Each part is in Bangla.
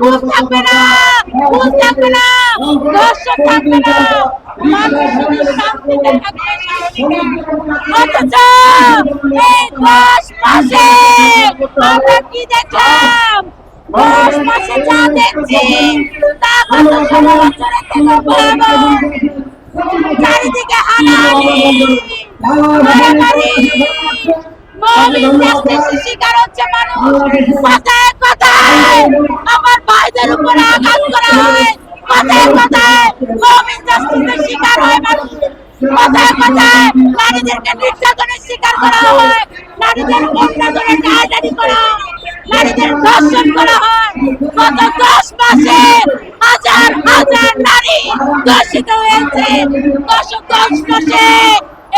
ঘুম থাকবে না ঘুম থাকবে না ধর্ষণ থাকবে না। আমরা কি দেখলাম? দশ মাসে যা দেখছি চারিদিকে শিকার হচ্ছে মানুষ। কথায় কথায় আমার ভাইদের উপরে আঘাত করা হয়। কথায় কথায় শিকার হয় মানুষ। কথায় কথায় নারীদেরকে নির্যাতনের শিকার করা হয়। নারীদের অন্য ধরে টাইটারি করা হয়। নারীদের ধর্ষণ করা হয়। গত দশ মাসে হাজার হাজার নারী ধর্ষিত হয়েছে। গত দশ মাসে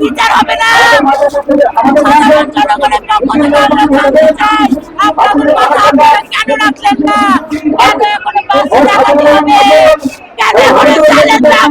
বিচার হবে না সাধারণ জনগণের পক্ষ থেকে আমরা জানতে চাই আপনাদের কথা আপনারা কেন রাখলেন না কেন এখনও বাসে চালাতে হবে কেন এখনও চালের দাম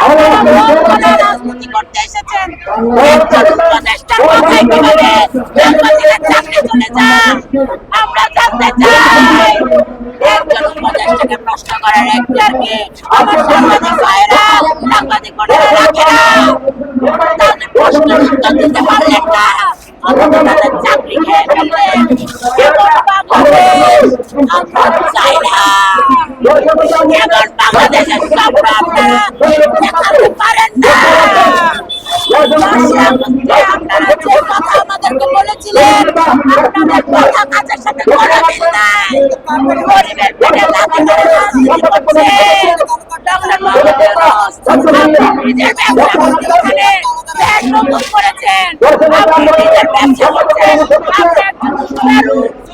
আপনারা রাজনীতি করতে এসেছেন। উপদেষ্টার মাথায় কীভাবে সাংবাদিকের চাকরি চলে যায় আমরা জানতে চাই। একজন উপদেষ্টাকে প্রশ্ন করার একটার কি আমার সাংবাদিক ভাইরা সাংবাদিক বোনেরা রাখে না তাদের প্রশ্নের উত্তর দিতে পারলেন না অথচ তাদের চাকরি খেয়ে ফেললেন কেমন বাংলাদেশ আমরা চাই না এমন বাংলাদেশের স্বপ্ন আপনারা দেখাতে পারেন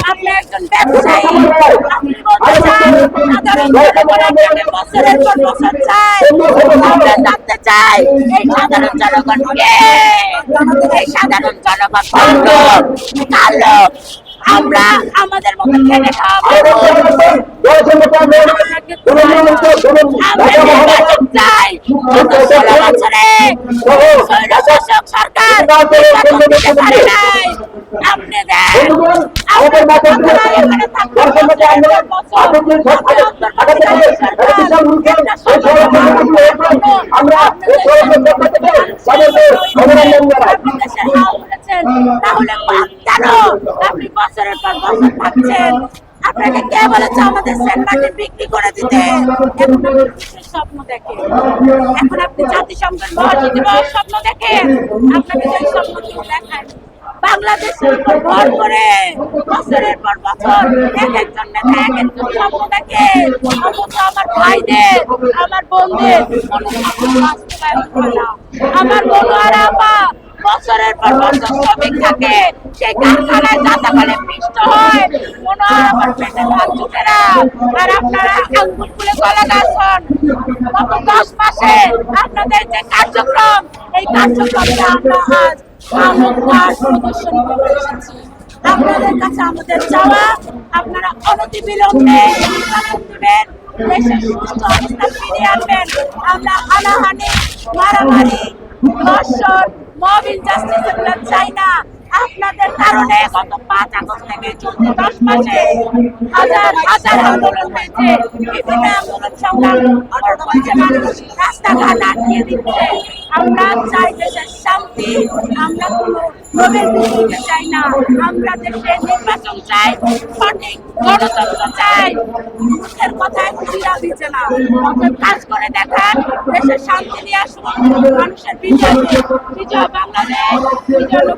আপনি একজন ব্যবসায়ী আপনি বলতে চান সাধারণ জনগণ আপনাকে বছরের পর বছর চায় আমরা জানতে চাই এই সাধারণ জনগণ এই সাধারণ জনগণ লোক? আমরা আমাদের মতো খেটে খাওয়া আমরা নির্বাচন চাই গত ষোলো বছরে স্বৈরশাসক সরকার আপনি দেন আপনাকে কে বলেছে আমাদের সেন্ট মার্টিন বিক্রি করে দিতে স্বপ্ন দেখেন এখন আপনি জাতিসংঘের মহাসচিব স্বপ্ন দেখেন আপনাকে সেই স্বপ্ন কেউ দেখায় বাংলাদেশের উপর ভর করে বছরের পর বছর এক একজন নেতা, এক একজন স্বপ্ন দেখে আমার ভাইদের, আমার বোনদের আমার বোন আর আপা বছরের পর বছর শ্রমিক থাকে, সেই কারখানায় যাতাকালে পৃষ্ঠ হয় মনে আমার পেটে ভাত না। আর আপনারা আঙ্গুল ফুলে গলা গাছ গত দশ মাসে আপনাদের যে কার্যক্রম, এই কার্যক্রমে আমরা আজ এসেছি। আপনাদের কাছে আমাদের চাওয়া, আপনারা অনতি বিলম্বে নির্বাচন দেবেন দেশের আমরা হানাহানি মারামারি, ধর্ষণ মব ইনজাস্টিস আমরা চাই না। কারণে গত পাঁচ আগস্ট থেকে চলছে দশ মাসে হাজার হাজার আন্দোলন হয়েছে। বিভিন্ন আন্দোলন সংগ্রাম হয়েছে। মানুষ রাস্তাঘাট আটকে দিচ্ছে। আমরা চাই দেশের শান্তি, আমরা কোনো চাই না। আমরা দেশের নির্বাচন চাই, সঠিক গণতন্ত্র চাই। মুখের কথায় খুশিরা দিচ্ছে না। কাজ করে দেখান দেশের শান্তি নিয়ে আসুন, মানুষের বিজয়। বিজয় বাংলাদেশ, বিজয়